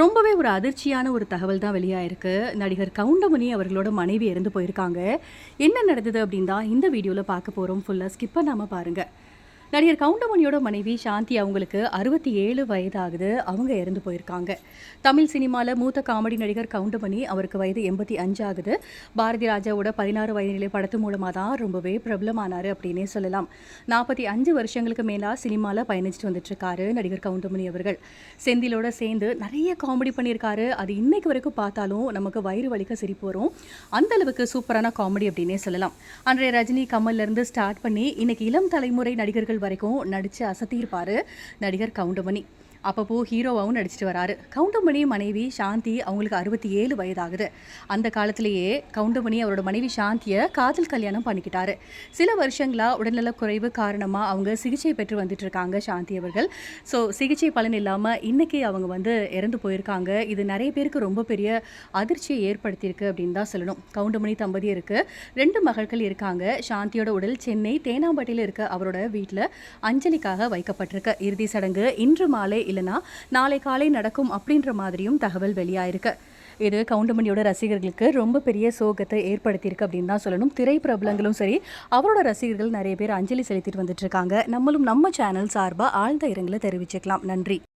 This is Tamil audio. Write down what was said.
ரொம்பவே ஒரு அதிர்ச்சியான ஒரு தகவல் தான் வெளியாயிருக்கு நடிகர் கவுண்டமணி அவர்களோட மனைவி இறந்து போயிருக்காங்க. என்ன நடந்தது அப்படின்னு தான் இந்த வீடியோவில் பார்க்க போகிறோம் ஃபுல்லாக ஸ்கிப் பண்ணாமல் பாருங்கள் நடிகர் கவுண்டமணியோட மனைவி சாந்தி அவங்களுக்கு அறுபத்தி ஏழு வயதாகுது. அவங்க இறந்து போயிருக்காங்க. தமிழ் சினிமாவில் மூத்த காமெடி நடிகர் கவுண்டமணி அவருக்கு வயது எண்பத்தி அஞ்சு ஆகுது. பாரதி ராஜாவோட பதினாறு வயதிலே படத்து மூலமாக தான் ரொம்பவே பிரபலமானார் அப்படின்னே சொல்லலாம். நாற்பத்தி அஞ்சு வருஷங்களுக்கு மேலாக சினிமாவில் பயணிச்சுட்டு வந்துட்டு இருக்காரு நடிகர் கவுண்டமணி அவர்கள். செந்திலோட சேர்ந்து நிறைய காமெடி பண்ணியிருக்காரு. அது இன்னைக்கு வரைக்கும் பார்த்தாலும் நமக்கு வயிறு வலிக்க சிரிப்பு வரும். அந்த அளவுக்கு சூப்பரான காமெடி அப்படின்னே சொல்லலாம். அன்றைய ரஜினி கமல்லேருந்து ஸ்டார்ட் பண்ணி இன்னைக்கு இளம் தலைமுறை நடிகர்கள் வரைக்கும் நடித்து அசத்தியிருப்பாரு நடிகர் கவுண்டமணி. அப்பப்போ ஹீரோவாகவும் நடிச்சிட்டு வராரு. கவுண்டமணி மனைவி சாந்தி அவங்களுக்கு அறுபத்தி ஏழு வயதாகுது. அந்த காலத்திலேயே கவுண்டமணி அவரோட மனைவி சாந்தியை காதல் கல்யாணம் பண்ணிக்கிட்டாரு. சில வருஷங்களா உடல்நலக் குறைவு காரணமாக அவங்க சிகிச்சை பெற்று வந்துட்டு இருக்காங்க சாந்தி அவர்கள். ஸோ சிகிச்சை பலன் இல்லாமல் இன்னைக்கு அவங்க வந்து இறந்து போயிருக்காங்க. இது நிறைய பேருக்கு ரொம்ப பெரிய அதிர்ச்சியை ஏற்படுத்தியிருக்கு அப்படின்னு தான் சொல்லணும். கவுண்டமணி தம்பதியருக்கு ரெண்டு மகள்கள் இருக்காங்க. சாந்தியோட உடல் சென்னை தேனாம்பட்டியில் இருக்க அவரோட வீட்டில் அஞ்சலிக்காக வைக்கப்பட்டிருக்கு. இறுதி சடங்கு இன்று மாலை இல்லைனா நாளை காலை நடக்கும் அப்படின்ற மாதிரியும் தகவல் வெளியாயிருக்கு. இது கவுண்டமணியோட ரசிகர்களுக்கு ரொம்ப பெரிய சோகத்தை ஏற்படுத்தியிருக்கு அப்படின்னு தான் சொல்லணும். திரை பிரபலங்களும் சரி அவரோட ரசிகர்கள் நிறைய பேர் அஞ்சலி செலுத்திட்டு வந்துட்டு இருக்காங்க. நம்மளும் நம்ம சேனல் சார்பாக ஆழ்ந்த இரங்கலை தெரிவிச்சுக்கலாம். நன்றி.